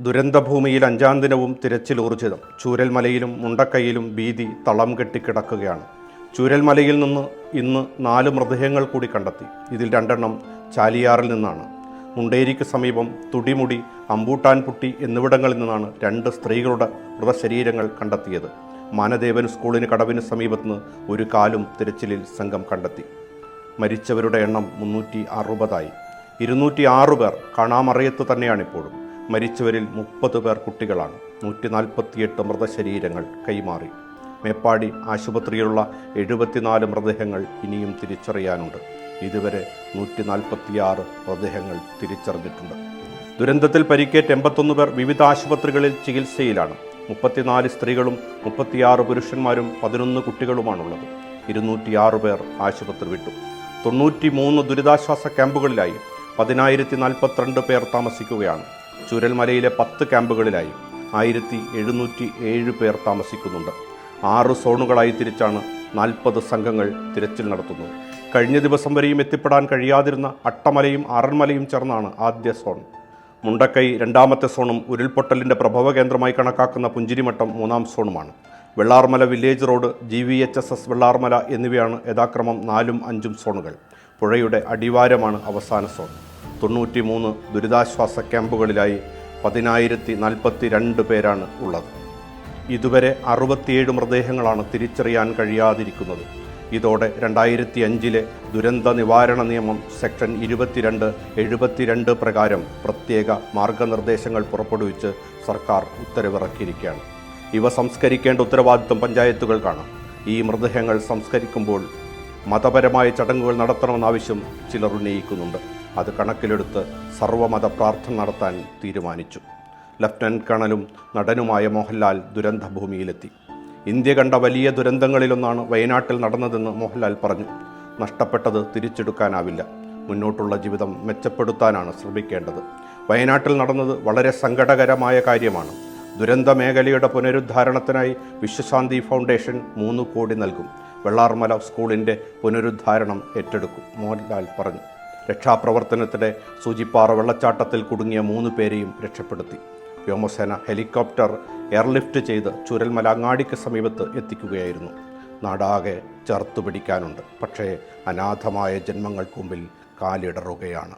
ദുരന്തഭൂമിയിൽ അഞ്ചാം ദിനവും തിരച്ചിൽ ഊർജിതം. ചൂരൽമലയിലും മുണ്ടക്കൈയിലും ഭീതി തളം കെട്ടിക്കിടക്കുകയാണ് ചൂരൽമലയിൽ നിന്ന് ഇന്ന് നാല് മൃതദേഹങ്ങൾ കൂടി കണ്ടെത്തി. ഇതിൽ രണ്ടെണ്ണം ചാലിയാറിൽ നിന്നാണ്. മുണ്ടേരിക്ക് സമീപം തുടിമുടി അമ്പൂട്ടാൻപുട്ടി എന്നിവിടങ്ങളിൽ നിന്നാണ് രണ്ട് സ്ത്രീകളുടെ മൃതശരീരങ്ങൾ കണ്ടെത്തിയത്. മാനദേവൻ സ്കൂളിന് കടവിന് സമീപത്ത് ഒരു കാലും തിരച്ചിലിൽ സംഘം കണ്ടെത്തി. മരിച്ചവരുടെ എണ്ണം മുന്നൂറ്റി അറുപതായി. ഇരുന്നൂറ്റി ആറ് പേർ കാണാമറയത്ത് തന്നെയാണിപ്പോഴും. മരിച്ചവരിൽ മുപ്പത് പേർ കുട്ടികളാണ്. നൂറ്റി നാൽപ്പത്തിയെട്ട് മൃതശരീരങ്ങൾ കൈമാറി. മേപ്പാടി ആശുപത്രിയിലുള്ള എഴുപത്തിനാല് മൃതദേഹങ്ങൾ ഇനിയും തിരിച്ചറിയാനുണ്ട്. ഇതുവരെ നൂറ്റി നാൽപ്പത്തിയാറ് മൃതദേഹങ്ങൾ തിരിച്ചറിഞ്ഞിട്ടുണ്ട്. ദുരന്തത്തിൽ പരിക്കേറ്റ് എൺപത്തൊന്ന് പേർ വിവിധ ആശുപത്രികളിൽ ചികിത്സയിലാണ്. മുപ്പത്തിനാല് സ്ത്രീകളും മുപ്പത്തിയാറ് പുരുഷന്മാരും പതിനൊന്ന് കുട്ടികളുമാണുള്ളത്. ഇരുന്നൂറ്റിയാറ് പേർ ആശുപത്രി വിട്ടു. തൊണ്ണൂറ്റി മൂന്ന് ദുരിതാശ്വാസ ക്യാമ്പുകളിലായി പതിനായിരത്തി നാൽപ്പത്തിരണ്ട് പേർ താമസിക്കുകയാണ്. ചുരൽമലയിലെ പത്ത് ക്യാമ്പുകളിലായി ആയിരത്തി എഴുന്നൂറ്റി ഏഴ് പേർ താമസിക്കുന്നുണ്ട്. ആറ് സോണുകളായി തിരിച്ചാണ് നാൽപ്പത് സംഘങ്ങൾ തിരച്ചിൽ നടത്തുന്നത്. കഴിഞ്ഞ ദിവസം വരെയും എത്തിപ്പെടാൻ കഴിയാതിരുന്ന അട്ടമലയും ആറന്മലയും ചേർന്നാണ് ആദ്യ സോൺ. മുണ്ടക്കൈ രണ്ടാമത്തെ സോണും ഉരുൾപൊട്ടലിന്റെ പ്രഭവ കേന്ദ്രമായി കണക്കാക്കുന്ന പുഞ്ചിരിമട്ടം മൂന്നാം സോണുമാണ്. Vellarmala village road G V H S S Vellarmala എന്നിവയാണ് യഥാക്രമം നാലും അഞ്ചും സോണുകൾ. പുഴയുടെ അടിവാരമാണ് അവസാന സോൺ. തൊണ്ണൂറ്റി മൂന്ന് ദുരിതാശ്വാസ ക്യാമ്പുകളിലായി പതിനായിരത്തി നാൽപ്പത്തി രണ്ട് പേരാണ് ഉള്ളത്. ഇതുവരെ അറുപത്തിയേഴ് മൃതദേഹങ്ങളാണ് തിരിച്ചറിയാൻ കഴിയാതിരിക്കുന്നത്. ഇതോടെ രണ്ടായിരത്തി അഞ്ചിലെ ദുരന്ത നിവാരണ നിയമം സെക്ഷൻ ഇരുപത്തിരണ്ട് എഴുപത്തിരണ്ട് പ്രകാരം പ്രത്യേക മാർഗനിർദ്ദേശങ്ങൾ പുറപ്പെടുവിച്ച് സർക്കാർ ഉത്തരവിറക്കിയിരിക്കുകയാണ്. ഇവ സംസ്കരിക്കേണ്ട ഉത്തരവാദിത്വം പഞ്ചായത്തുകൾക്കാണ് ഈ മൃതദേഹങ്ങൾ സംസ്കരിക്കുമ്പോൾ മതപരമായ ചടങ്ങുകൾ നടത്തണമെന്ന ആവശ്യം ചിലർ ഉന്നയിക്കുന്നുണ്ട്. അത് കണക്കിലെടുത്ത് സർവമത പ്രാർത്ഥന നടത്താൻ തീരുമാനിച്ചു. ലഫ്റ്റനന്റ് കേണലും നടനുമായ മോഹൻലാൽ ദുരന്തഭൂമിയിലെത്തി. ഇന്ത്യ കണ്ട വലിയ ദുരന്തങ്ങളിലൊന്നാണ് വയനാട്ടിൽ നടന്നതെന്ന് മോഹൻലാൽ പറഞ്ഞു. നഷ്ടപ്പെട്ടത് തിരിച്ചെടുക്കാനാവില്ല. മുന്നോട്ടുള്ള ജീവിതം മെച്ചപ്പെടുത്താനാണ് ശ്രമിക്കേണ്ടത്. വയനാട്ടിൽ നടന്നത് വളരെ സങ്കടകരമായ കാര്യമാണ്. ദുരന്ത മേഖലയുടെ പുനരുദ്ധാരണത്തിനായി വിശ്വശാന്തി ഫൗണ്ടേഷൻ മൂന്ന് കോടി നൽകും. വെള്ളാർമല സ്കൂളിന്റെ പുനരുദ്ധാരണം ഏറ്റെടുക്കും മോഹൻലാൽ പറഞ്ഞു. രക്ഷാപ്രവർത്തനത്തിടെ സൂചിപ്പാറ വെള്ളച്ചാട്ടത്തിൽ കുടുങ്ങിയ മൂന്ന് പേരെയും രക്ഷപ്പെടുത്തി. വ്യോമസേന ഹെലികോപ്റ്റർ എയർലിഫ്റ്റ് ചെയ്ത് ചുരൽമല അങ്ങാടിക്ക് സമീപത്ത് എത്തിക്കുകയായിരുന്നു. നാടാകെ ചേർത്തു പിടിക്കാനുണ്ട് പക്ഷേ അനാഥമായ ജന്മങ്ങൾക്ക് മുമ്പിൽ കാലിടറുകയാണ്.